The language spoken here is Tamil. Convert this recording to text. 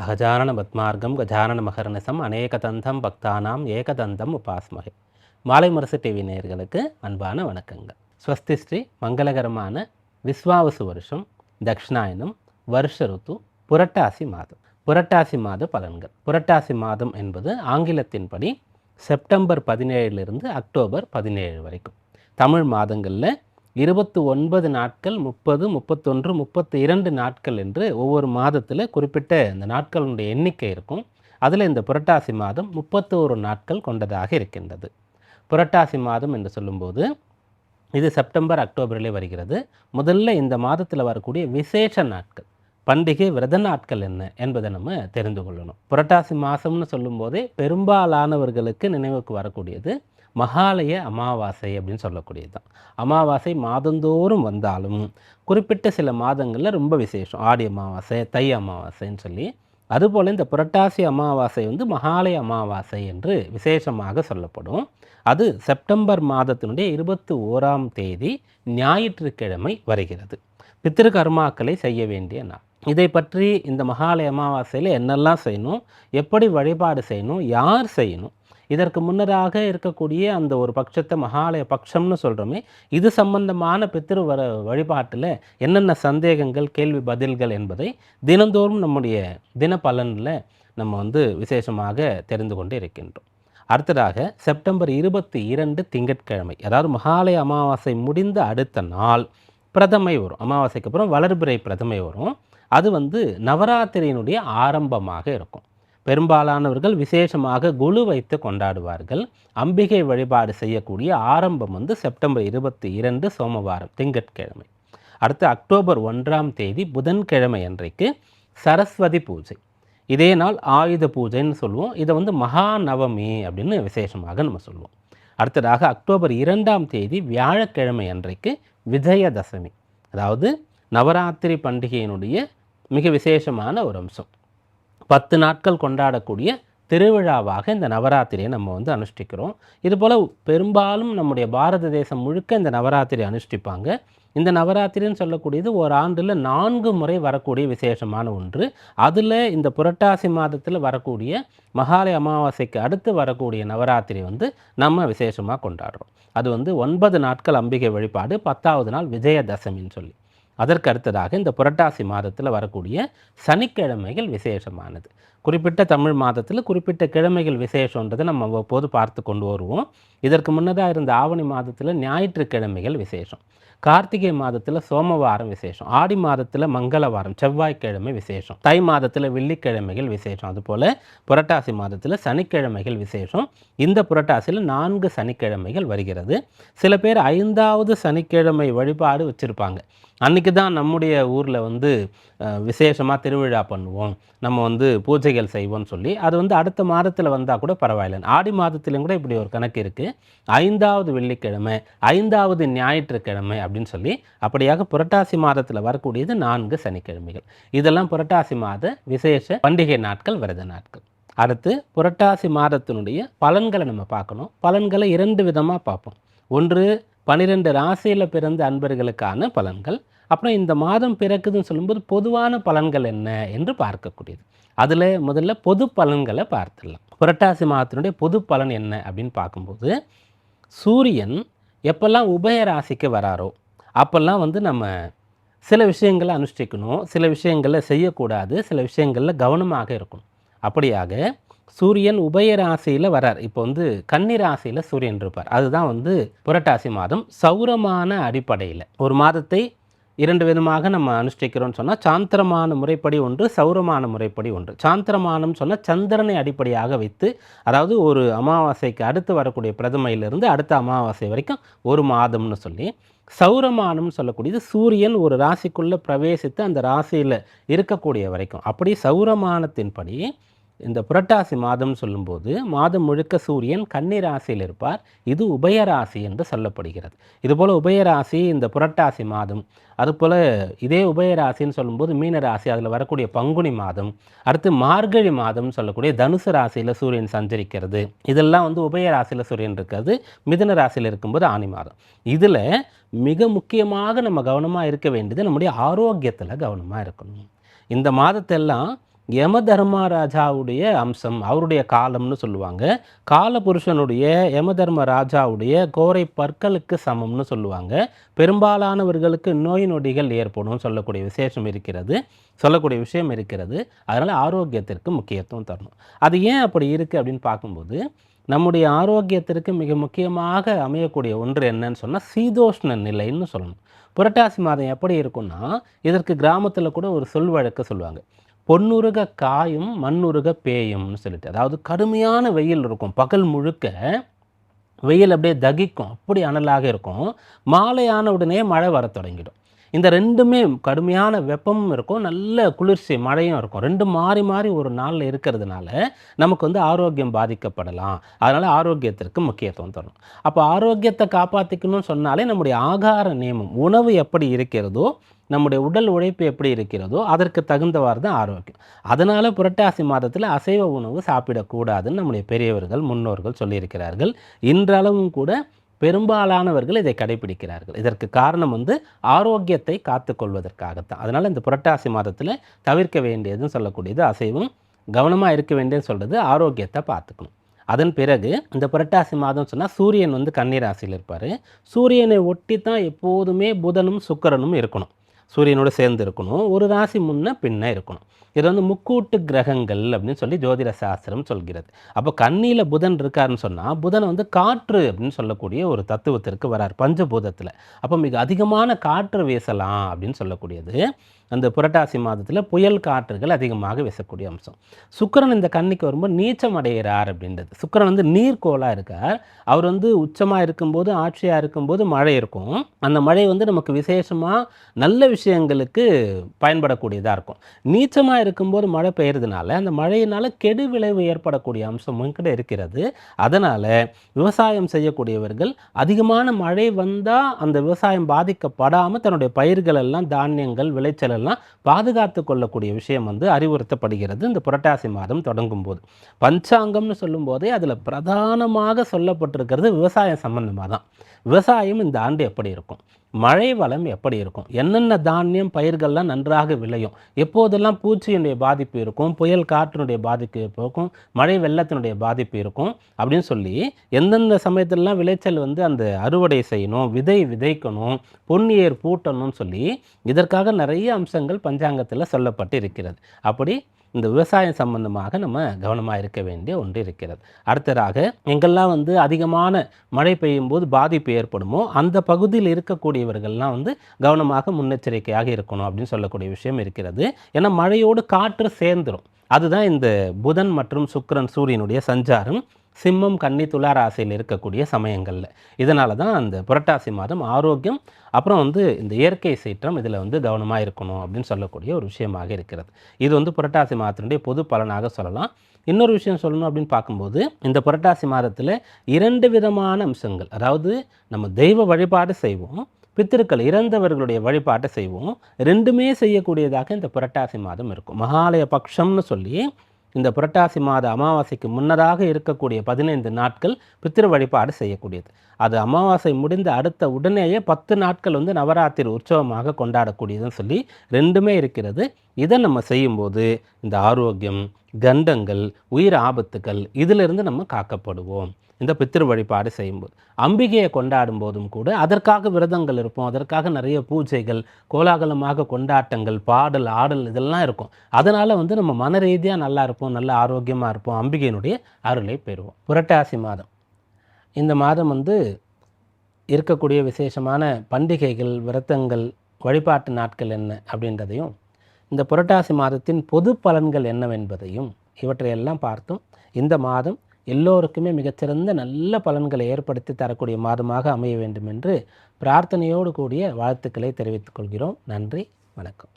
அகஜானன பத்மார்க்கம் கஜானன மகர்நிசம் அநேகதந்தம் பக்தானாம் ஏகதந்தம் உபாஸ்மகை. மாலை முரசு டிவி நேயர்களுக்கு அன்பான வணக்கங்கள். ஸ்வஸ்தி ஸ்ரீ மங்களகரமான விஸ்வாவசு வருஷம் தக்ஷிணாயனம் வருஷ ருத்து புரட்டாசி மாதம். புரட்டாசி மாத பலன்கள். புரட்டாசி மாதம் என்பது ஆங்கிலத்தின்படி செப்டம்பர் பதினேழிலிருந்து அக்டோபர் பதினேழு வரைக்கும். தமிழ் மாதங்களில் இருபத்தி ஒன்பது நாட்கள் முப்பது முப்பத்தொன்று முப்பத்தி இரண்டு நாட்கள் என்று ஒவ்வொரு மாதத்தில் குறிப்பிட்ட இந்த நாட்களுடைய எண்ணிக்கை இருக்கும். அதில் இந்த புரட்டாசி மாதம் முப்பத்தோரு நாட்கள் கொண்டதாக இருக்கின்றது. புரட்டாசி மாதம் என்று சொல்லும்போது இது செப்டம்பர் அக்டோபரிலே வருகிறது. முதல்ல இந்த மாதத்தில் வரக்கூடிய விசேஷ நாட்கள் பண்டிகை விரத நாட்கள் என்ன என்பதை நம்ம தெரிந்து கொள்ளணும். புரட்டாசி மாதம்னு சொல்லும்போதே பெரும்பாலானவர்களுக்கு நினைவுக்கு வரக்கூடியது மகாலய அமாவாசை அப்படின்னு சொல்லக்கூடியது தான் அமாவாசை மாதந்தோறும் வந்தாலும் குறிப்பிட்ட சில மாதங்களில் ரொம்ப விசேஷம். ஆடி அமாவாசை தை அமாவாசைன்னு சொல்லி. அதுபோல் இந்த புரட்டாசி அமாவாசை வந்து மகாலய அமாவாசை என்று விசேஷமாக சொல்லப்படும். அது செப்டம்பர் மாதத்தினுடைய இருபத்தி ஓராம் தேதி ஞாயிற்றுக்கிழமை வருகிறது. பித்திரு கர்மாக்களை செய்ய வேண்டிய நாள். இதை பற்றி இந்த மகாலய அமாவாசையில் என்னெல்லாம் செய்யணும்? எப்படி வழிபாடு செய்யணும்? யார் செய்யணும்? இதற்கு முன்னராக இருக்கக்கூடிய அந்த ஒரு பட்சத்தை மகாலய பட்சம்னு சொல்கிறோமே இது சம்பந்தமான பித்திரு வர வழிபாட்டில் என்னென்ன சந்தேகங்கள் கேள்வி பதில்கள் என்பதை தினந்தோறும் நம்முடைய தின பலனில் நம்ம வந்து விசேஷமாக தெரிந்து கொண்டு இருக்கின்றோம். அடுத்ததாக செப்டம்பர் இருபத்தி இரண்டு திங்கட்கிழமை அதாவது மகாலய அமாவாசை முடிந்த அடுத்த நாள் பிரதமை வரும். அமாவாசைக்கு அப்புறம் வளர்பிறை பிரதமை வரும். அது வந்து நவராத்திரியினுடைய ஆரம்பமாக இருக்கும். பெரும்பாலானவர்கள் விசேஷமாக குழு வைத்து கொண்டாடுவார்கள். அம்பிகை வழிபாடு செய்யக்கூடிய ஆரம்பம் வந்து செப்டம்பர் இருபத்தி இரண்டு சோமவாரம் திங்கட்கிழமை. அடுத்து அக்டோபர் ஒன்றாம் தேதி புதன்கிழமை அன்றைக்கு சரஸ்வதி பூஜை. இதே நாள் ஆயுத பூஜைன்னு சொல்லுவோம். இதை வந்து மகாநவமி அப்படின்னு விசேஷமாக நம்ம சொல்லுவோம். அடுத்ததாக அக்டோபர் இரண்டாம் தேதி வியாழக்கிழமை அன்றைக்கு விஜயதசமி. அதாவது நவராத்திரி பண்டிகையினுடைய மிக விசேஷமான ஒரு அம்சம். பத்து நாட்கள் கொண்டாடக்கூடிய திருவிழாவாக இந்த நவராத்திரியை நம்ம வந்து அனுஷ்டிக்கிறோம். இதுபோல் பெரும்பாலும் நம்முடைய பாரத தேசம் முழுக்க இந்த நவராத்திரி அனுஷ்டிப்பாங்க. இந்த நவராத்திரின்னு சொல்லக்கூடியது ஒரு ஆண்டில் நான்கு முறை வரக்கூடிய விசேஷமான ஒன்று. அதில் இந்த புரட்டாசி மாதத்தில் வரக்கூடிய மகாலய அமாவாசைக்கு அடுத்து வரக்கூடிய நவராத்திரி வந்து நம்ம விசேஷமாக கொண்டாடுறோம். அது வந்து ஒன்பது நாட்கள் அம்பிகை வழிபாடு பத்தாவது நாள் விஜயதசமின்னு சொல்லி. அதற்கு அடுத்ததாக இந்த புரட்டாசி மாதத்தில் வரக்கூடிய சனிக்கிழமைகள் விசேஷமானது. குறிப்பிட்ட தமிழ் மாதத்தில் குறிப்பிட்ட கிழமைகள் விசேஷன்றதை நம்ம அவ்வப்போது பார்த்து கொண்டு வருவோம். இதற்கு முன்னதாக இருந்த ஆவணி மாதத்தில் ஞாயிற்றுக்கிழமைகள் விசேஷம். கார்த்திகை மாதத்தில் சோமவாரம் விசேஷம். ஆடி மாதத்தில் மங்களவாரம் செவ்வாய்க்கிழமை விசேஷம். தை மாதத்தில் வெள்ளிக்கிழமைகள் விசேஷம். அதுபோல் புரட்டாசி மாதத்தில் சனிக்கிழமைகள் விசேஷம். இந்த புரட்டாசியில் நான்கு சனிக்கிழமைகள் வருகிறது. சில பேர் ஐந்தாவது சனிக்கிழமை வழிபாடு வச்சுருப்பாங்க. அன்றைக்கி தான் நம்முடைய ஊரில் வந்து விசேஷமாக திருவிழா பண்ணுவோம். நம்ம வந்து பூஜைகள் செய்வோம்னு சொல்லி அது வந்து அடுத்த மாதத்தில் வந்தால் கூட பரவாயில்ல ஆடி மாதத்துலையும் கூட இப்படி ஒரு கணக்கு இருக்குது ஐந்தாவது வெள்ளிக்கிழமை ஐந்தாவது ஞாயிற்றுக்கிழமை அப்படின்னு சொல்லி அப்படியாக புரட்டாசி மாதத்தில் வரக்கூடியது நான்கு சனிக்கிழமைகள். இதெல்லாம் புரட்டாசி மாத விசேஷ பண்டிகை நாட்கள் விரத நாட்கள். அடுத்து புரட்டாசி மாதத்தினுடைய பலன்களை நம்ம பார்க்கணும். பலன்களை இரண்டு விதமாக பார்ப்போம். ஒன்று பன்னிரெண்டு ராசியில் பிறந்த அன்பர்களுக்கான பலன்கள் அப்புறம் இந்த மாதம் பிறக்குதுன்னு சொல்லும்போது பொதுவான பலன்கள் என்ன என்று பார்க்கக்கூடியது. அதில் முதல்ல பொது பலன்களை பார்த்துடலாம். புரட்டாசி மாதத்தினுடைய பொது பலன் என்ன அப்படின்னு பார்க்கும்போது சூரியன் எப்பெல்லாம் உபய ராசிக்கு வராரோ அப்போல்லாம் வந்து நம்ம சில விஷயங்களை அனுஷ்டிக்கணும் சில விஷயங்களை செய்யக்கூடாது சில விஷயங்களில் கவனமாக இருக்கணும். அப்படியாக சூரியன் உபய ராசியில் வரார். இப்போ வந்து கன்னி ராசியில் சூரியன் இருப்பார். அதுதான் வந்து புரட்டாசி மாதம் சௌரமான அடிப்படையில். ஒரு மாதத்தை இரண்டு விதமாக நம்ம அனுஷ்டிக்கிறோம்னு சொன்னால் சாந்திரமான முறைப்படி ஒன்று சௌரமான முறைப்படி ஒன்று. சாந்திரமானம் சொன்னால் சந்திரனை அடிப்படையாக வைத்து அதாவது ஒரு அமாவாசைக்கு அடுத்து வரக்கூடிய பிரதமையிலிருந்து அடுத்த அமாவாசை வரைக்கும் ஒரு மாதம்னு சொல்லி சௌரமானம் சொல்லக்கூடியது சூரியன் ஒரு ராசிக்குள்ளே பிரவேசித்து அந்த ராசியில் இருக்கக்கூடிய வரைக்கும். அப்படி சௌரமானத்தின்படி இந்த புரட்டாசி மாதம் சொல்லும்போது மாதம் முழுக்க சூரியன் கன்னி ராசியில் இருப்பார். இது உபயராசி என்று சொல்லப்படுகிறது. இதுபோல் உபயராசி இந்த புரட்டாசி மாதம் அதுபோல் இதே உபயராசின்னு சொல்லும்போது மீன ராசி அதில் வரக்கூடிய பங்குனி மாதம் அடுத்து மார்கழி மாதம் சொல்லக்கூடிய தனுசு ராசியில் சூரியன் சஞ்சரிக்கிறது. இதெல்லாம் வந்து உபயராசியில் சூரியன் இருக்கிறது மிதன ராசியில் இருக்கும்போது ஆணி மாதம். இதில் மிக முக்கியமாக நம்ம கவனமாக இருக்க வேண்டியது நம்முடைய ஆரோக்கியத்தில் கவனமாக இருக்கணும். இந்த மாதத்தெல்லாம் யம தர்மராஜாவுடைய அம்சம் அவருடைய காலம்னு சொல்லுவாங்க. காலபுருஷனுடைய யம தர்ம ராஜாவுடைய கோரை பற்களுக்கு சமம்னு சொல்லுவாங்க. பெரும்பாலானவர்களுக்கு நோய் நொடிகள் ஏற்படும் சொல்லக்கூடிய விசேஷம் இருக்கிறது சொல்லக்கூடிய விஷயம் இருக்கிறது. அதனால் ஆரோக்கியத்திற்கு முக்கியத்துவம் தரணும். அது ஏன் அப்படி இருக்குது அப்படின்னு பார்க்கும்போது நம்முடைய ஆரோக்கியத்திற்கு மிக முக்கியமாக அமையக்கூடிய ஒன்று என்னன்னு சொன்னால் சீதோஷ்ண நிலைன்னு சொல்லணும். புரட்டாசி மாதம் எப்படி இருக்கும்னா இதற்கு கிராமத்தில் கூட ஒரு சொல் வழக்கு சொல்லுவாங்க. பொன்னுருக காயும் மண்ணுருக பேயும்னு சொல்லிட்டு. அதாவது கடுமையான வெயில் இருக்கும். பகல் முழுக்க வெயில் அப்படியே தகிக்கும். அப்படி அனலாக இருக்கும். மாலையான உடனே மழை வர தொடங்கிடும். இந்த ரெண்டுமே கடுமையான வெப்பமும் இருக்கும் நல்ல குளிர்ச்சி மழையும் இருக்கும். ரெண்டு மாறி மாறி ஒரு நாளில் இருக்கிறதுனால நமக்கு வந்து ஆரோக்கியம் பாதிக்கப்படலாம். அதனால் ஆரோக்கியத்திற்கு முக்கியத்துவம் தரணும். அப்போ ஆரோக்கியத்தை காப்பாற்றிக்கணும்னு சொன்னாலே நம்முடைய ஆகார நியமம் உணவு எப்படி இருக்கிறதோ நம்முடைய உடல் உழைப்பு எப்படி இருக்கிறதோ அதற்கு தகுந்தவாறு தான் ஆரோக்கியம். அதனால் புரட்டாசி மாதத்தில் அசைவ உணவு சாப்பிடக்கூடாதுன்னு நம்முடைய பெரியவர்கள் முன்னோர்கள் சொல்லியிருக்கிறார்கள். இன்றளவும் கூட பெரும்பாலானவர்கள் இதை கடைபிடிக்கிறார்கள். இதற்கு காரணம் வந்து ஆரோக்கியத்தை காத்துக்கொள்வதற்காகத்தான். அதனால் இந்த புரட்டாசி மாதத்தில் தவிர்க்க வேண்டியதுன்னு சொல்லக்கூடியது அசைவும். கவனமாக இருக்க வேண்டியதுன்னு சொல்கிறது ஆரோக்கியத்தை பார்த்துக்கணும். அதன் பிறகு இந்த புரட்டாசி மாதம் சொன்னால் சூரியன் வந்து கன்னிராசியில் இருப்பார். சூரியனை ஒட்டி தான் எப்போதுமே புதனும் சுக்கரனும் இருக்கணும். சூரியனோடு சேர்ந்து இருக்கணும். ஒரு ராசி முன்ன பின்ன இருக்கணும். இது வந்து முக்கூட்டு கிரகங்கள் அப்படின்னு சொல்லி ஜோதிட சாஸ்திரம் சொல்கிறது. அப்போ கண்ணியில் புதன் இருக்காருன்னு சொன்னால் புதன் வந்து காற்று அப்படின்னு சொல்லக்கூடிய ஒரு தத்துவத்திற்கு வரார் பஞ்சபூதத்தில். அப்போ மிக அதிகமான காற்று வீசலாம் அப்படின்னு சொல்லக்கூடியது. அந்த புரட்டாசி மாதத்தில் புயல் காற்றுகள் அதிகமாக வீசக்கூடிய அம்சம். சுக்கரன் இந்த கன்னிக்கு வரும்போது நீச்சம் அடைகிறார் அப்படின்றது. சுக்கரன் வந்து நீர்கோளாக இருக்கார். அவர் வந்து உச்சமாக இருக்கும்போது ஆட்சியாக இருக்கும்போது மழை இருக்கும். அந்த மழை வந்து நமக்கு விசேஷமாக நல்ல விஷயங்களுக்கு பயன்படக்கூடியதாக இருக்கும். நீச்சமாக இருக்கும்போது மழை பெய்யறதுனால அந்த மழையினால் கெடு விளைவு ஏற்படக்கூடிய அம்சமும் கூட இருக்கிறது. அதனால் விவசாயம் செய்யக்கூடியவர்கள் அதிகமான மழை வந்தால் அந்த விவசாயம் பாதிக்கப்படாமல் தன்னுடைய பயிர்கள் எல்லாம் தானியங்கள் விளைச்சல் எல்லாம் பாதுகாத்து கொள்ளக்கூடிய விஷயம் வந்து அறிவுறுத்தப்படுகிறது. இந்த புரட்டாசி மாதம் தொடங்கும் போது பஞ்சாங்கம்னு சொல்லும்போதே அதில் பிரதானமாக சொல்லப்பட்டிருக்கிறது விவசாயம் சம்பந்தமாக தான் விவசாயம் இந்த ஆண்டு எப்படி இருக்கும்? மழை வளம் எப்படி இருக்கும்? என்னென்ன தானியம் பயிர்கள்லாம் நன்றாக விளையும்? எப்போதெல்லாம் பூச்சியினுடைய பாதிப்பு இருக்கும்? புயல் காற்றினுடைய பாதிப்பு இருக்கும் மழை வெள்ளத்தினுடைய பாதிப்பு இருக்கும்? அப்படின்னு சொல்லி எந்தெந்த சமயத்திலலாம் விளைச்சல் வந்து அந்த அறுவடை செய்யணும் விதை விதைக்கணும் பொன்னியர் பூட்டணும்னு சொல்லி இதற்காக நிறைய அம்சங்கள் பஞ்சாங்கத்தில் சொல்லப்பட்டு இருக்கிறது அப்படி இந்த விவசாயம் சம்பந்தமாக நம்ம கவனமாக இருக்க வேண்டிய ஒன்று இருக்கிறது. அடுத்ததாக எங்கெல்லாம் வந்து அதிகமான மழை பெய்யும் போது பாதிப்பு ஏற்படுமோ அந்த பகுதியில் இருக்கக்கூடியவர்கள்லாம் வந்து கவனமாக முன்னெச்சரிக்கையாக இருக்கணும் அப்படின்னு சொல்லக்கூடிய விஷயம் இருக்கிறது. ஏன்னா மழையோடு காற்று சேர்ந்துடும் அதுதான் இந்த புதன் மற்றும் சுக்கரன் சூரியனுடைய சஞ்சாரம். சிம்மம் கன்னி துலா ராசியில் இருக்கக்கூடிய சமயங்களில். இதனால தான் அந்த புரட்டாசி மாதம் ஆரோக்கியம் அப்புறம் வந்து இந்த இயற்கை சீற்றம் இதில் வந்து கவனமாக இருக்கணும் அப்படின்னு சொல்லக்கூடிய ஒரு விஷயமாக இருக்கிறது. இது வந்து புரட்டாசி மாதத்தினுடைய பொது பலனாக சொல்லலாம். இன்னொரு விஷயம் சொல்லணும் அப்படின்னு பார்க்கும்போது இந்த புரட்டாசி மாதத்தில் இரண்டு விதமான அம்சங்கள் அதாவது நம்ம தெய்வ வழிபாடு செய்வோம் பித்திருக்கள் இறந்தவர்களுடைய வழிபாட்டை செய்வோம். ரெண்டுமே செய்யக்கூடியதாக இந்த புரட்டாசி மாதம் இருக்கும். மகாலய பக்ஷம்னு சொல்லி இந்த புரட்டாசி மாத அமாவாசைக்கு முன்னதாக இருக்கக்கூடிய பதினைந்து நாட்கள் பித்திரு வழிபாடு செய்யக்கூடியது. அது அமாவாசை முடிந்த அடுத்த உடனேயே பத்து நாட்கள் வந்து நவராத்திரி உற்சவமாக கொண்டாடக்கூடியதுன்னு சொல்லி ரெண்டுமே இருக்கிறது. இதை நம்ம செய்யும்போது இந்த ஆரோக்கியம் கண்டங்கள் உயிர் ஆபத்துக்கள் இதிலிருந்து நம்ம காக்கப்படுவோம். இந்த பித்திரு வழிபாடு செய்யும்போது. அம்பிகையை கொண்டாடும் போதும் கூட அதற்காக விரதங்கள் இருப்போம். அதற்காக நிறைய பூஜைகள் கோலாகலமாக கொண்டாட்டங்கள் பாடல் ஆடல் இதெல்லாம் இருக்கும். அதனால் வந்து நம்ம மன ரீதியாக நல்லா இருப்போம் நல்ல ஆரோக்கியமாக இருப்போம். அம்பிகையினுடைய அருளை பெறுவோம். புரட்டாசி மாதம். இந்த மாதம் வந்து இருக்கக்கூடிய விசேஷமான பண்டிகைகள் விரதங்கள் வழிபாட்டு நாட்கள் என்ன அப்படின்றதையும் இந்த புரட்டாசி மாதத்தின் பொது பலன்கள் என்னவென்பதையும் இவற்றையெல்லாம் பார்த்தும் இந்த மாதம் எல்லோருக்குமே மிகச்சிறந்த நல்ல பலன்களை ஏற்படுத்தி தரக்கூடிய மாதமாக அமைய வேண்டும் என்று பிரார்த்தனையோடு கூடிய வாழ்த்துக்களை தெரிவித்துக் கொள்கிறோம். நன்றி வணக்கம்.